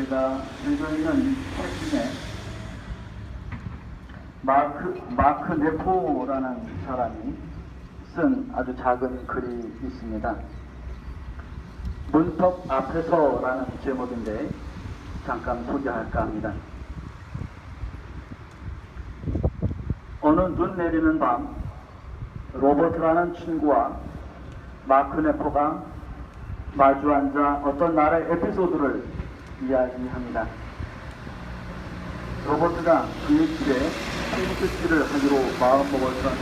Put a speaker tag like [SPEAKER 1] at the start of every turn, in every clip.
[SPEAKER 1] 제가 들고 있는 책 중에 마크, 마크 네포라는 사람이 쓴 아주 작은 글이 있습니다. 문턱 앞에서라는 제목인데 잠깐 소개할까 합니다. 어느 눈 내리는 밤 로버트라는 친구와 마크 네포가 마주 앉아 어떤 나라의 에피소드를 이야기합니다. 로버트가 그의 집에 페인트칠을 하기로 마음먹었던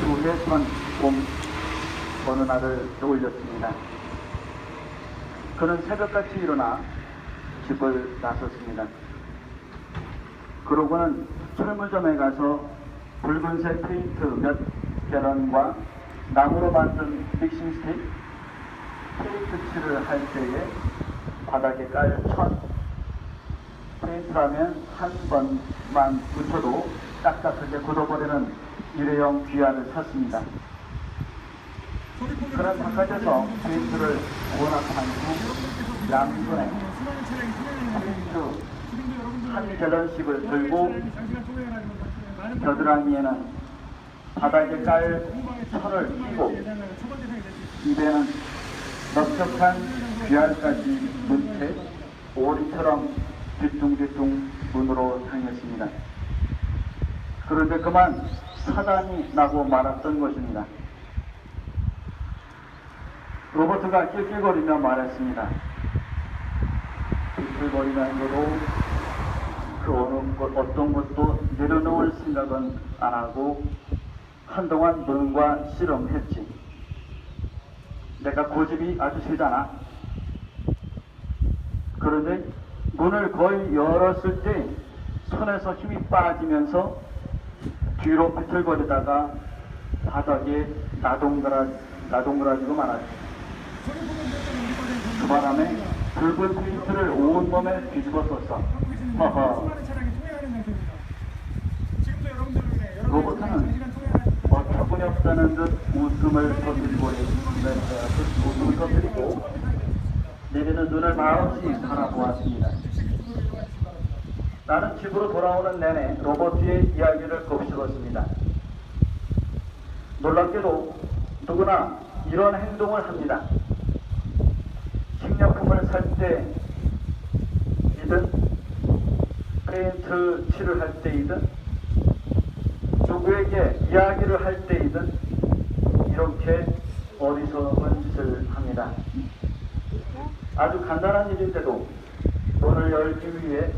[SPEAKER 1] 수해선 봄 어느 날을 떠올렸습니다. 그는 새벽같이 일어나 집을 나섰습니다. 그러고는 철물점에 가서 붉은색 페인트 몇 갤런과 나무로 만든 믹싱 스틱, 페인트 칠을 할 때에 바닥에 깔 천, 페인트라면 한 번만 묻혀도 딱딱하게 굳어버리는 일회용 귀환을 샀습니다. 그런 바깥에서 페인트를 원합한 후 양손에 페인트 한 갤런씩을 들고 겨드랑이에는 바닥에 깔 천을 끼고 입에는 넓적한 귀알까지 문채 오리처럼 뒤뚱뒤뚱 문으로 향했습니다. 그런데 그만 사단이 나고 말았던 것입니다. 로버트가 낄낄거리며 말했습니다. 낄낄거리면서도 그 어느 것, 어떤 것도 내려놓을 생각은 안 하고 한동안 눈과 씨름했지. 내가 고집이 아주 세잖아. 그런데 문을 거의 열었을 때 손에서 힘이 빠지면서 뒤로 비틀거리다가 바닥에 나동그라, 나동그라지고 말았지. 그 바람에 붉은 페인트를 온몸에 뒤집어 썼어. 허허. 로버트는 어처구니 없다는 듯 웃음을 터뜨리고 웃음을 터뜨리고 내리는 눈을 말없이 바라보았습니다. 나는 집으로 돌아오는 내내 로버트의 이야기를 곱씹었습니다. 놀랍게도 누구나 이런 행동을 합니다. 식료품을 살 때이든 페인트 칠을 할 때이든 누구에게 이야기를 할 때이든 이렇게 어리석은 짓을 합니다. 아주 간단한 일인데도 문을 열기 위해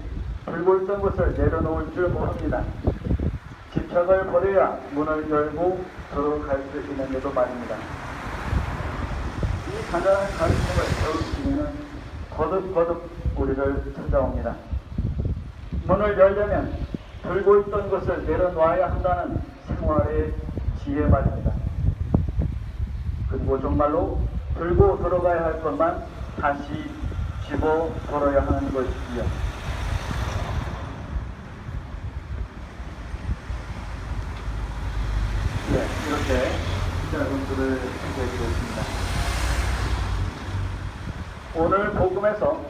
[SPEAKER 1] 들고 있던 것을 내려놓을 줄 모릅니다. 집착을 버려야 문을 열고 들어갈 수 있는데도 말입니다. 이 간단한 가르침을 배우시면 거듭거듭 우리를 찾아옵니다. 문을 열려면 들고 있던 것을 내려놔야 한다는 생활의 지혜 말입니다. 그리고 정말로 들고 들어가야 할 것만 다시 집어 걸어야 하는 것이지요. 네, 이렇게 글을 소개해드렸습니다. 오늘 복음에서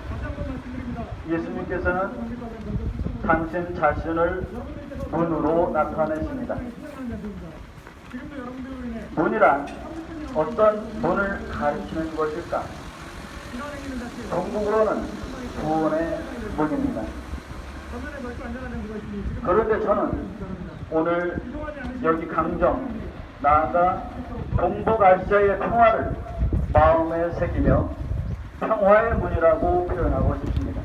[SPEAKER 1] 예수님께서는 당신 자신을 문으로 나타내십니다. 문이란 어떤 문을 가리키는 것일까? 전국으로는 구원의 문입니다. 그런데 저는 오늘 여기 강정, 나아가 동북 아시아의 평화를 마음에 새기며 평화의 문이라고 표현하고 싶습니다.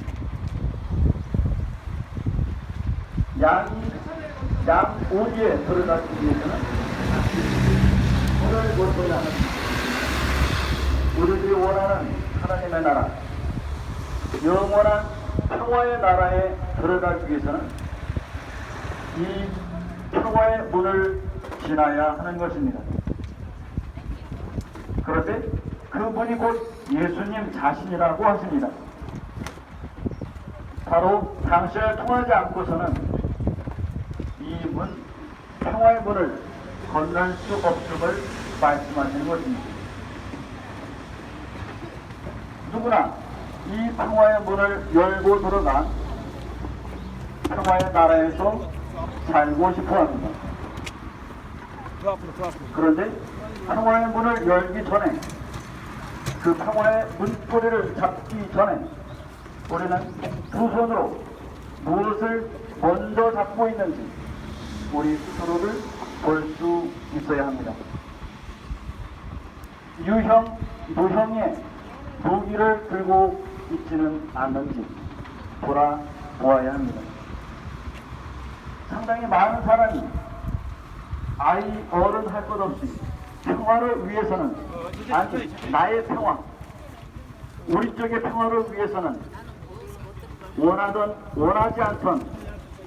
[SPEAKER 1] 양이 양 우리에 들어가기 위해서는 문을 열고자 하는 우리들이 원하는 하나님의 나라, 영원한 평화의 나라에 들어가기 위해서는 이 평화의 문을 지나야 하는 것입니다. 그런데 그분이 곧 예수님 자신이라고 하십니다. 바로 당신을 통하지 않고서는 이 문, 평화의 문을 건널 수 없음을 말씀하시는 것입니다. 누구나 이 평화의 문을 열고 들어가 평화의 나라에서 살고 싶어 합니다. 그런데 평화의 문을 열기 전에 그 평화의 문고리를 잡기 전에 우리는 두 손으로 무엇을 먼저 잡고 있는지 우리 스스로를 볼 수 있어야 합니다. 유형, 무형의 무기를 들고 있지는 않는지 돌아보아야 합니다. 상당히 많은 사람이 아이 어른 할 것 없이 평화를 위해서는 아니 나의 평화 우리 쪽의 평화를 위해서는 원하던 원하지 않던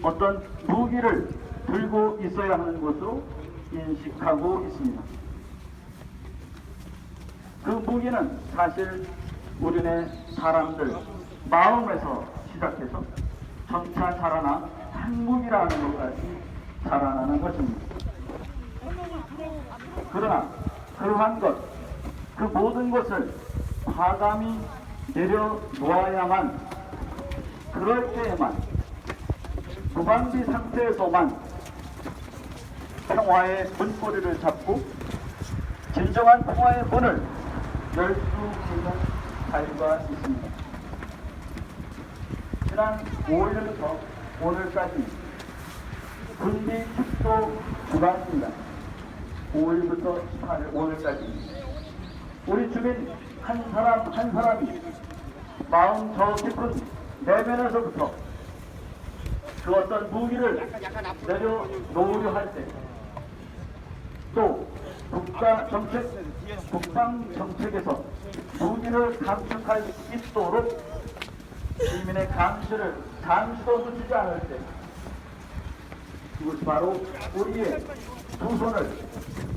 [SPEAKER 1] 어떤 무기를 들고 있어야 하는 것으로 인식하고 있습니다. 그 무기는 사실 우리네 사람들 마음에서 시작해서 점차 자라나 한국이라는 것까지 자라나는 것입니다. 그러나 그러한 것, 그 모든 것을 과감히 내려놓아야만 그럴 때에만 무방비 상태에서만 평화의 문고리를 잡고 진정한 평화의 문을 열 수 있는 자유가 있습니다. 지난 5일부터 오늘까지 군비 축소 주간입니다. 5일부터 18일 오늘까지 우리 주민 한 사람 한 사람이 마음 저 깊은 내면에서부터 그 어떤 무기를 내려놓으려 할 때 또 국가 정책, 국방 정책에서 무기를 감축할 수 있도록 시민의 감시를 잠시도 놓치지 않을 때 이것이 바로 우리의 두 손을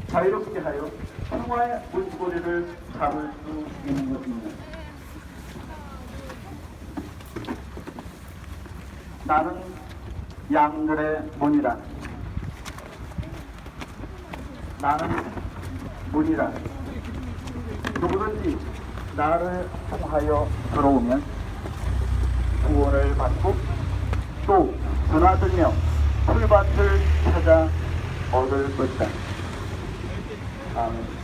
[SPEAKER 1] 자유롭게 하여 평화의 문고리를 잡을 수 있는 것입니다. 나는 양들의 문이다. 나는 문이다. 누구든지 나를 통하여 들어오면 구원을 받고 또 드나들며 풀밭을 찾아 얻을 것이다. 아멘.